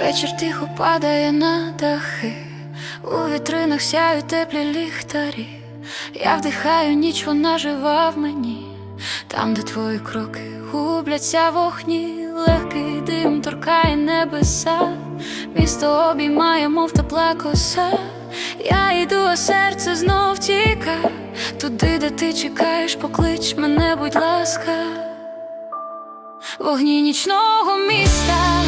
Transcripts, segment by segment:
Вечір тихо падає на дахи, у вітринах сяють теплі ліхтарі. Я вдихаю ніч, вона жива в мені, там, де твої кроки губляться в огні, легкий дим торкає небеса, місто обіймає, мов тепла коса. Я йду, а серце знов тіка, туди, де ти чекаєш, поклич мене, будь ласка, вогні нічного міста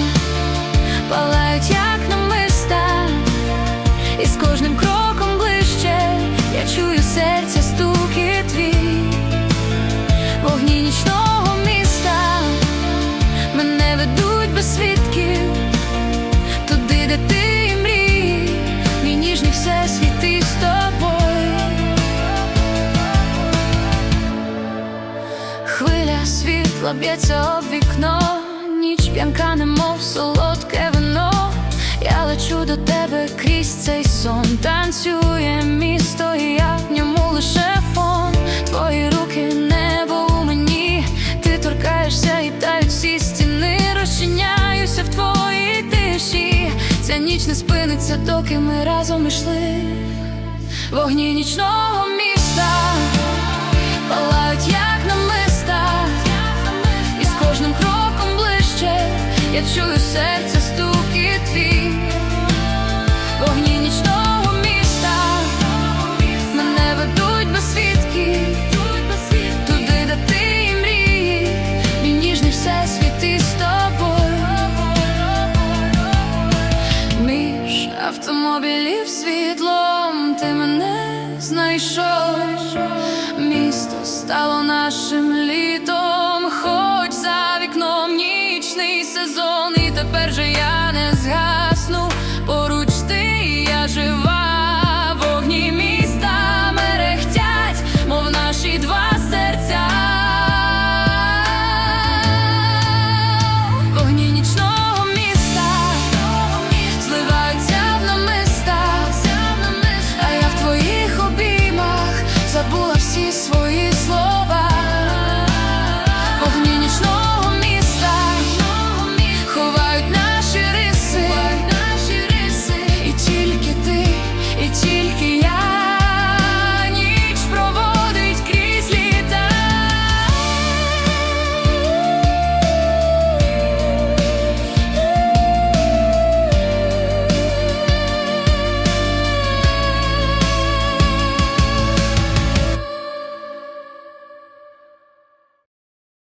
світла б'ється об вікно, ніч п'янка, немов солодке вино. Я лечу до тебе крізь цей сон, танцює місто, і я в ньому лише фон. Твої руки, небо у мені, ти торкаєшся і тають всі стіни, розчиняюся в твоїй тиші. Ця ніч не спиниться, доки ми разом ішли. Вогні нічного я чую серця стуки твій, вогні нічного міста. Мене ведуть без свідків, туди, де ти і мрії, мій ніжний всесвіт і з тобою. Між автомобілів світлом ти мене знайшов. Місто стало нашим літом, новорічний сезон, і тепер же я не згасну. Поруч ти я жива, вогні міста мерехтять, мов наші два серця. Вогні нічного міста зливаються в намиста, а я в твоїх обіймах забула всі свої.